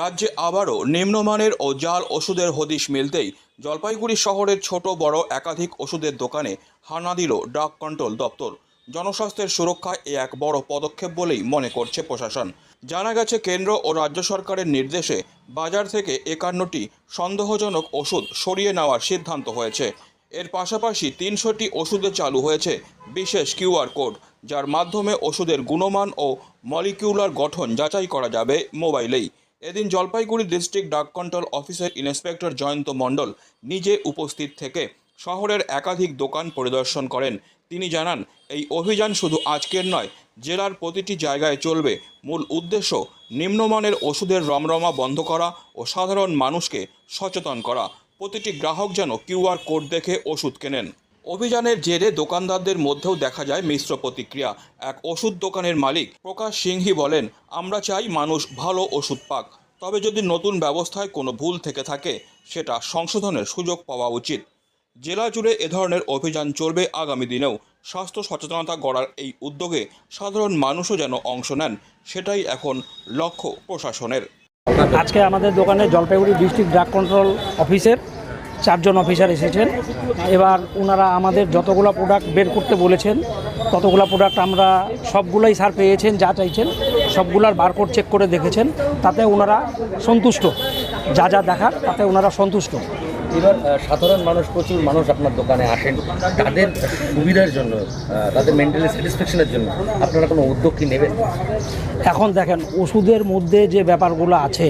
রাজ্যে আবারও নিম্নমানের ও জাল ওষুধের হদিশ মিলতেই জলপাইগুড়ি শহরের ছোট, বড়, একাধিক ওষুধের দোকানে হানা দিল ড্রাগ কন্ট্রোল দপ্তর। জনস্বাস্থ্যের সুরক্ষায় এ এক বড় পদক্ষেপ বলেই মনে করছে প্রশাসন। জানা গেছে, কেন্দ্র ও রাজ্য সরকারের নির্দেশে বাজার থেকে একান্নটি সন্দেহজনক ওষুধ সরিয়ে নেওয়ার সিদ্ধান্ত হয়েছে। এর পাশাপাশি তিনশোটি ওষুধে চালু হয়েছে বিশেষ কিউআর কোড, যার মাধ্যমে ওষুধের গুণমান ও মলিকিউলার গঠন যাচাই করা যাবে মোবাইলেই। এদিন জলপাইগুড়ি ডিস্ট্রিক্ট ডাক কন্ট্রোল অফিসের ইন্সপেক্টর জয়ন্ত মণ্ডল নিজে উপস্থিত থেকে শহরের একাধিক দোকান পরিদর্শন করেন। তিনি জানান, এই অভিযান শুধু আজকের নয়, জেলার প্রতিটি জায়গায় চলবে। মূল উদ্দেশ্য, নিম্নমানের ওষুধের রমরমা বন্ধ করা ও সাধারণ মানুষকে সচেতন করা। প্রতিটি গ্রাহক যেন কিউআর কোড দেখে ওষুধ কেনেন। অভিযানের জেরে দোকানদারদের মধ্যেও দেখা যায় মিশ্র প্রতিক্রিয়া। এক ওষুধ দোকানের মালিক প্রকাশ সিংহি বলেন, আমরা চাই মানুষ ভালো ওষুধ পাক। তবে যদি নতুন ব্যবস্থায় কোনো ভুল থেকে থাকে, সেটা সংশোধনের সুযোগ পাওয়া উচিত। জেলা জুড়ে এ ধরনের অভিযান চলবে আগামী দিনেও। স্বাস্থ্য সচেতনতা গড়ার এই উদ্যোগে সাধারণ মানুষও যেন অংশ নেন, সেটাই এখন লক্ষ্য প্রশাসনের। আজকে আমাদের দোকানে জলপাইগুড়ি ডিস্ট্রিক্ট ড্রাগ কন্ট্রোল অফিসের চারজন অফিসার এসেছেন। এবার ওনারা আমাদের যতগুলো প্রোডাক্ট বের করতে বলেছেন ততগুলো প্রোডাক্ট আমরা সবগুলোই স্যার পেয়েছেন যা চাইছেন সবগুলার বারকোড চেক করে দেখেছেন। তাতে ওনারা সন্তুষ্ট। যা যা দেখার তাতে ওনারা সন্তুষ্ট। এবার সাধারণ মানুষ প্রচুর মানুষ আপনার দোকানে আসেন। তাদের সুবিধার জন্য তাদের মেন্টালি স্যাটিসফ্যাকশনের জন্য আপনারা কোনো উদ্যোগ কি নেবেন? এখন দেখেন ওষুধের মধ্যে যে ব্যাপারগুলো আছে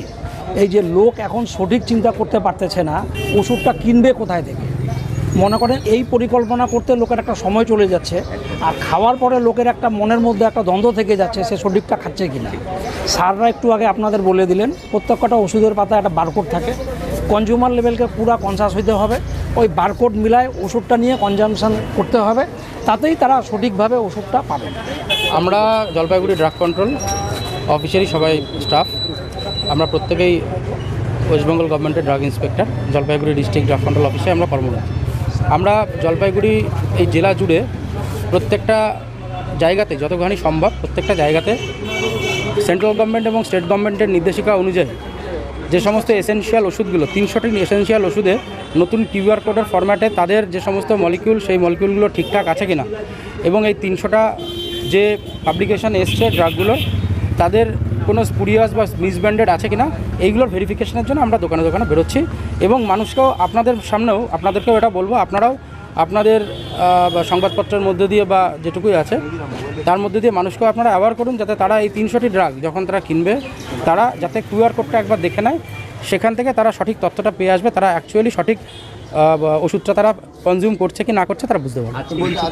এই যে লোক এখন সঠিক চিন্তা করতে পারতেছে না, ওষুধটা কিনবে কোথায় থেকে? মনে করেন এই পরিকল্পনা করতে লোকের একটা সময় চলে যাচ্ছে, আর খাওয়ার পরে লোকের একটা মনের মধ্যে একটা দ্বন্দ্ব থেকে যাচ্ছে সে সঠিকটা খাচ্ছে কি না স্যাররা একটু আগে আপনাদের বলে দিলেন, প্রত্যেকটা ওষুধের পাতা একটা বারকোড থাকে। কনজিউমার লেভেলকে পুরা কনসাস হইতে হবে, ওই বারকোড মিলায় ওষুধটা নিয়ে কনজামশন করতে হবে, তাতেই তারা সঠিকভাবে ওষুধটা পাবেন আমরা জলপাইগুড়ি ড্রাগ কন্ট্রোল অফিসেরই সবাই স্টাফ আমরা প্রত্যেকেই ওয়েস্টবেঙ্গল গভর্নমেন্টের drug inspector Jalpaiguri district drug control অফিসে আমরা কর্মরত। আমরা জলপাইগুড়ি এই জেলা জুড়ে প্রত্যেকটা জায়গাতে যতখানি সম্ভব প্রত্যেকটা জায়গাতে সেন্ট্রাল গভর্নমেন্ট এবং স্টেট গভর্নমেন্টের নির্দেশিকা অনুযায়ী যে সমস্ত এসেনশিয়াল ওষুধগুলো, তিনশোটি এসেনশিয়াল ওষুধে নতুন কিউআর কোডের ফরম্যাটে তাদের যে সমস্ত মলিকিউল সেই মলিকিউলগুলো ঠিকঠাক আছে কিনা এবং এই তিনশোটা যে পাবলিকেশন এসছে ড্রাগগুলোর তাদের কোনো স্পুরিয়াস বা মিসব্যান্ডেড আছে কিনা এইগুলোর ভেরিফিকেশনের জন্য আমরা দোকানে দোকানে বেরোচ্ছি এবং মানুষকেও আপনাদের সামনেও আপনাদেরকেও এটা বলব আপনারাও আপনাদের সংবাদপত্রের মধ্যে দিয়ে বা যেটুকুই আছে তার মধ্যে দিয়ে মানুষকেও আপনারা অ্যাওয়ার করুন যাতে তারা এই তিনশোটি ড্রাগ যখন তারা কিনবে তারা যাতে কিউআর কোডটা একবার দেখে নেয় সেখান থেকে তারা সঠিক তথ্যটা পেয়ে আসবে তারা অ্যাকচুয়ালি সঠিক ওষুধটা তারা কনজিউম করছে কি না করছে তারা বুঝতে পারবে।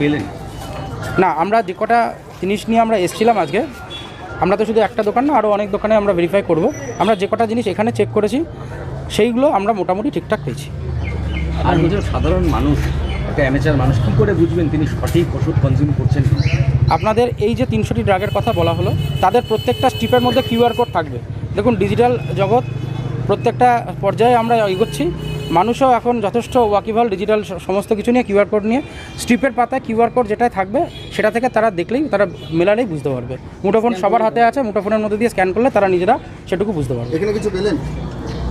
পেলেন? না আমরা যে কটা জিনিস নিয়ে আমরা এসেছিলাম আজকে আমরা তো শুধু একটা দোকান না আরও অনেক দোকানে আমরা ভেরিফাই করব। আমরা যে কটা জিনিস এখানে চেক করেছি সেইগুলো আমরা মোটামুটি ঠিকঠাক পেয়েছি। আর একজন সাধারণ মানুষ একটা অ্যামেচার মানুষ কী করে বুঝবেন তিনি সঠিক ওষুধ কনজিউম করছেন? আপনাদের এই যে তিনশোটি ড্রাগের কথা বলা হলো তাদের প্রত্যেকটা স্টিপের মধ্যে কিউআর কোড থাকবে। দেখুন ডিজিটাল জগৎ প্রত্যেকটা পর্যায়ে আমরা এগোচ্ছি। মানুষও এখন যথেষ্ট ওয়াকিবল ডিজিটাল সমস্ত কিছু নিয়ে কিউআর কোড নিয়ে স্ট্রিপের পাতায় কিউআর কোড যেটাই থাকবে সেটা থেকে তারা দেখলেই তারা মেলালেই বুঝতে পারবে। মুঠোফোন সবার হাতে আছে মুঠোফোনের মধ্যে দিয়ে স্ক্যান করলে তারা নিজেরা সেটুকু বুঝতে পারবে। এখানে কিছু পেলেন?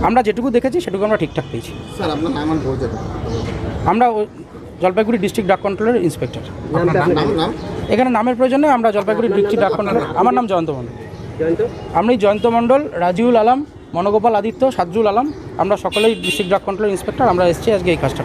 আমরা যেটুকু দেখেছি সেটুকু আমরা ঠিকঠাক পেয়েছি। স্যার আপনার নাম আমরা ও- জলপাইগুড়ি ডিস্ট্রিক্ট ডাক কন্ট্রোলের ইন্সপেক্টর আপনার নাম? নাম? এখানে নামের প্রয়োজনে আমরা জলপাইগুড়ি ডিস্ট্রিক্ট ডাক কন্ট্রোল আমার নাম জয়ন্ত মণ্ডল। আমি জয়ন্ত মণ্ডল রাজিউল আলম মনোগোপাল আদিত্য সাজুল আলম আমরা সকলেই ডিস্ট্রিক্ট ড্রাগ কন্ট্রোল ইন্সপেক্টর আমরা এসেছি আজকে এই কাজটা।